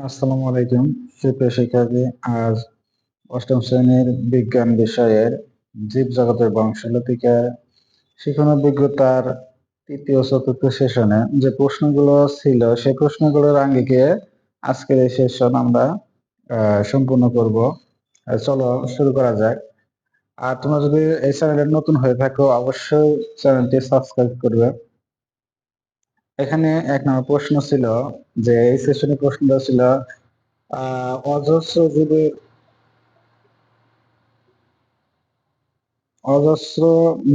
আসসালামু আলাইকুম, সুপ্রিয় শিক্ষার্থী, আজ অষ্টম শ্রেণির বিজ্ঞান বিষয়ের জীব জগতের বংশালতিকার শিখন অভিজ্ঞতার তৃতীয় চতুর্থ সেশনে যে প্রশ্নগুলো ছিল সেই প্রশ্নগুলোর আঙ্গিকে আজকের এই সেশন আমরা সম্পূর্ণ করব। চলো শুরু করা যাক। আর তোমরা যদি এই চ্যানেলের নতুন হয়ে থাকো, অবশ্যই চ্যানেলটি সাবস্ক্রাইব করবে। এখানে এক নম্বর প্রশ্ন ছিল যে, এই সেশনে প্রশ্নটা ছিল অজস্র জীবের অজস্র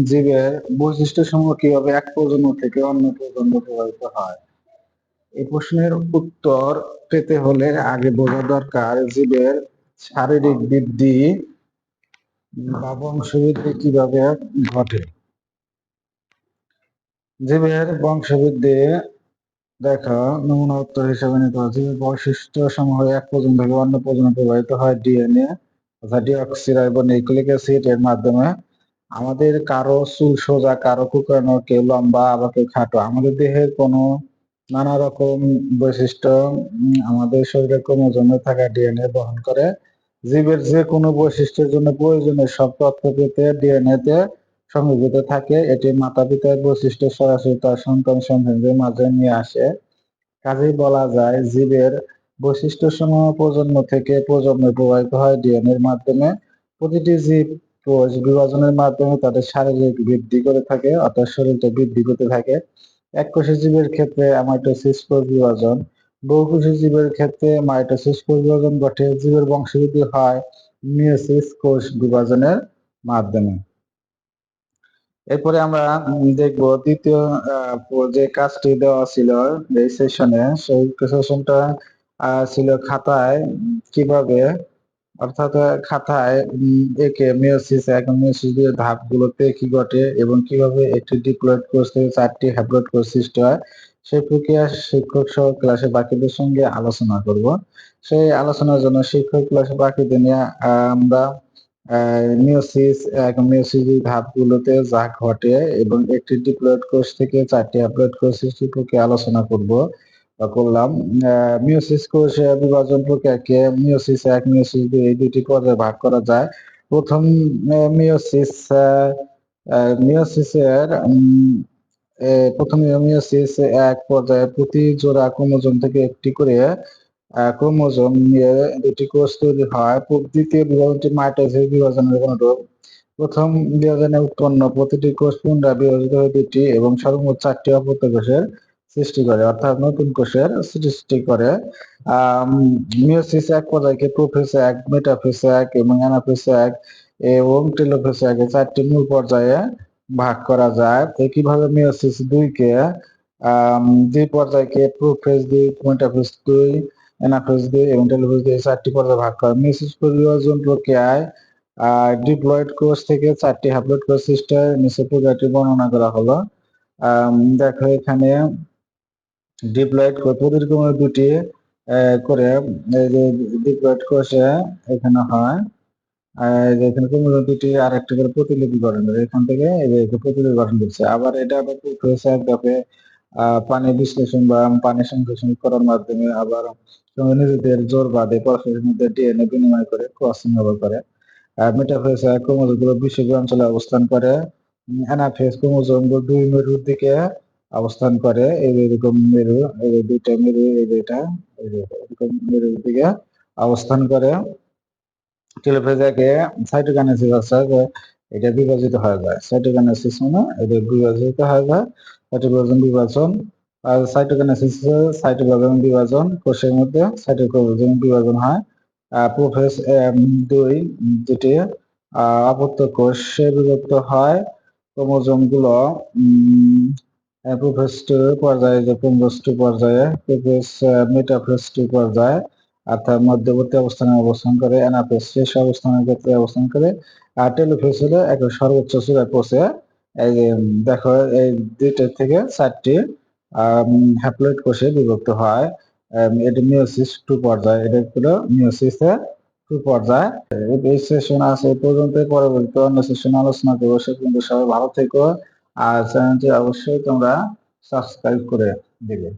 জীবের বৈশিষ্ট্য সমূহ কীভাবে এক প্রজন্ম থেকে অন্য প্রজন্ম প্রভাবিত হয়? এই প্রশ্নের উত্তর পেতে হলে আগে বোঝা দরকার জীবের শারীরিক বৃদ্ধি বা বংশবৃদ্ধি কীভাবে ঘটে। জীবের বংশবৃদ্ধি দেখা নমুনা উত্তর হিসেবে নিতে হচ্ছে বৈশিষ্ট্য সমূহ এক পর্যন্ত থেকে অন্য পর্যন্ত প্রবাহিত হয় ডিএনএ অর্থাৎ ডিঅক্সিরাইবোনিউক্লিক অ্যাসিড এর মাধ্যমে। আমাদের কারও চুল সোজা, কারও কুকানো কেউ লম্বা আবার কেউ খাটো। আমাদের দেহের কোনো নানা রকম বৈশিষ্ট্য আমাদের শরীরের ক্রোমোজোমে থাকা ডিএনএ বহন করে। জীবের যে কোনো বৈশিষ্ট্যের জন্য প্রয়োজনীয় সব তথ্য পেতে ডিএনএ তে সংযোজিত থাকে, এটি মাতা পিতার বৈশিষ্ট্য সরাসরি তার সন্তান সন্তানদের মাঝে নিয়ে আসে। কাজেই বলা যায়, জীবের বৈশিষ্ট্য সমূহ প্রজন্ম থেকে প্রজন্মে প্রবাহিত হয় ডিএনএর মাধ্যমে। প্রতিটি জীব কোষ বিভাজনের মাধ্যমে তাদের শারীরিক বৃদ্ধি করে থাকে, অর্থাৎ শরীরটা বৃদ্ধি করতে থাকে। এক কোষী জীবের ক্ষেত্রে অ্যামাইটোসিস কোষ বিভাজন, বহু বহুকোষী জীবের ক্ষেত্রে মাইটোসিস কোষ বিভাজন ঘটে। জীবের বংশবৃদ্ধি হয় মিওসিস কোষ বিভাজনের মাধ্যমে। এরপরে আমরা দেখব দ্বিতীয় যে কাজটি দেওয়া ছিল এই সেশনে সেই সেশনটা ছিল খাতায়, কীভাবে, অর্থাৎ খাতায় একে মিওসিস এক মিওসিস দিয়ে ধাপগুলোতে কি ঘটে এবং কীভাবে একটি ডিপ্লয়েড কোর্স থেকে চারটি হ্যাপ্লয়েড কোর্স সৃষ্টি হয়, সেই প্রক্রিয়া শিক্ষক সহ ক্লাসে বাকিদের সঙ্গে আলোচনা করব। সেই আলোচনার জন্য শিক্ষক ক্লাসে বাকিদের নিয়ে আমরা মিওসিস ধাপগুলোতে যা ঘটে এবং একটি ডিপ্লয়েড থেকে চারটি আলোচনা করব করলাম। মিওসিস বিভাজন প্রক্রিয়াকে মিওসিস এক মিওসিস দুই এই দুটি পর্যায়ে ভাগ করা যায়। প্রথম মিওসিস মিওসিসের প্রথম মিওসিস এক পর্যায়ে প্রতি জোড়া ক্রোমোজোম থেকে একটি করে ক্রোমোজোম নিয়ে দুটি কোষ তৈরি হয়। দ্বিতীয় বিভাজনটি মাইটোসিস বিভাজনের অনুরূপ প্রথম বিভাজনে উৎপন্ন প্রতিটি কোষ পুনরায় বিভাজিত হয়ে দুটি এবং সর্বমোট চারটি অপত্য কোষের সৃষ্টি করে, অর্থাৎ নতুন কোষের সৃষ্টি করে। মিওসিস এক পর্যায়কে প্রোফেস এক, মেটাফেস এক এবং অ্যানাফেস এক এবং টেলোফেস এক চারটি মূল পর্যায়ে ভাগ করা যায়। একইভাবে মিওসিস দুইকে দুই পর্যায়কে প্রোফেস দুই, মেটাফেস দুই এবং টেলোফেস দুই চারটি পর্যায়ে ভাগ মিওসিস পরিবর্তন প্রক্রিয়ায় ডিপ্লয়েড কোষ থেকে চারটি নিচে প্রক্রিয়াটি বর্ণনা করা হলো। দেখো এখানে ডিপ্লয়েড কোষ প্রতিরকমের দুটি করে ডিপ্লয়েড কোষে এখানে হয় এখানে দুটি আর একটা করে প্রতিলিপি গঠন করে এখান থেকে প্রতিলিপি গঠন করছে। আবার এটা আবার হয়েছে একভাবে পানি বিশ্লেষণ বা পানি সংশ্লেষণ করার মাধ্যমে আবার নিজেদের জোর বাদে পরস্পরের মধ্যে ডিএনএ বিনিময় করে ক্রসিং ব্যবহার করে। মেটাফেস ক্রোমোজোমগুলো বিশ্বব্যাপী অঞ্চলে অবস্থান করে। অ্যানাফেস ক্রোমোজোম দুই মেরুর দিকে অবস্থান করে। এই এরকম মেরু, এই দুইটা মেরু, এই দুইটা এরকম মেরুর দিকে অবস্থান করে। টেলোফেজাকে সাইটোকাইনেসিস আছে এটা বিভাজিত হয়ে যায়। সাইটোকাইনেসিস মানে এটা বিভাজিত হয়ে যায়। সাইটোপ্লাজম বিভাজন আর সাইটোকাইনেসিস সাইটোপ্লাজম বিভাজন, কোষের মধ্যে সাইটোপ্লাজম বিভাজন হয়। প্রোফেস দুই, যেটি আবদ্ধ কোষে বিভক্ত হয় ক্রোমোজোমগুলো প্রোফেস টু পর্যায়ে যে প্রোফেস টু পর্যায়ে প্রোফেস মেটাফেস টু পর্যায়ে, অর্থাৎ মধ্যবর্তী অবস্থানে অবস্থান করে অ্যানাফেস শেষ অবস্থানের ক্ষেত্রে অবস্থান করে, আর টেলোফেস হলে এক সর্বোচ্চ চূড়ায় পৌঁছে দেখো, এই দুইটা থেকে চারটি হ্যাপ্লয়েড কোষে বিভক্ত হয়। এটা মিওসিস টু পর্যায়, এটা হলো মিওসিস টু পর্যায়। এই সেশন আছে, এই পর্যন্ত পরবর্তী অন্য সেশন আলোচনা করব। সে পর্যন্ত সবাই ভালো থেকো। আর চ্যানেলটি অবশ্যই তোমরা সাবস্ক্রাইব করে দিবে।